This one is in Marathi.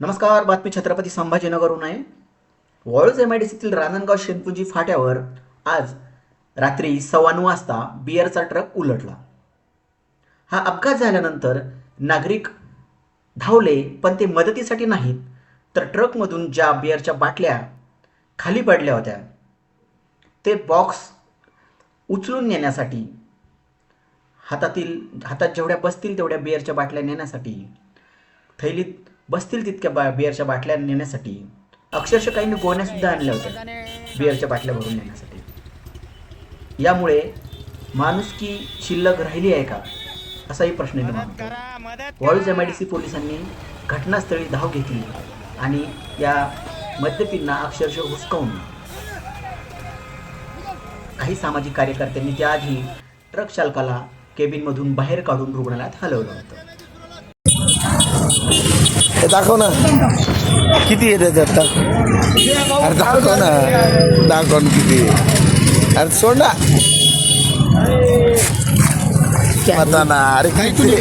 नमस्कार बातमी छत्रपती संभाजीनगरहून आहे. वळूज एम आय डी सीतील रांजणगाव शेनपुंजी फाट्यावर आज रात्री सव्वा नऊ वाजता बिअरचा ट्रक उलटला. हा अपघात झाल्यानंतर नागरिक धावले पण ते मदतीसाठी नाहीत तर ट्रकमधून ज्या बिअरच्या बाटल्या खाली पडल्या होत्या ते बॉक्स उचलून नेण्यासाठी हातातील हातात जेवढ्या बसतील तेवढ्या बिअरच्या बाटल्या नेण्यासाठी थैलीत बसतील तितक्या बा बिअरच्या बाटल्या नेण्यासाठी. अक्षरशः काहींनी गोण्यासुद्धा आणल्या होत्या. बिअरच्या बाटल्या भरून नेण्यासाठी. यामुळे माणुसकी शिल्लक राहिली आहे का? असाही प्रश्न निर्माण होतो Waluj M I D C पोलिसांनी घटनास्थळी धाव घेतली आणि या मद्यपींना अक्षरशः हुसकावून काही सामाजिक कार्यकर्त्यांनी त्याआधी ट्रक चालकाला केबिनमधून बाहेर काढून रुग्णालयात हलवलं होतं. हे दाखव ना. किती आहे त्याच्यात टाक. अरे दाखव ना. दाखव ना किती आहे. अरे सोड ना. आता ना. अरे किती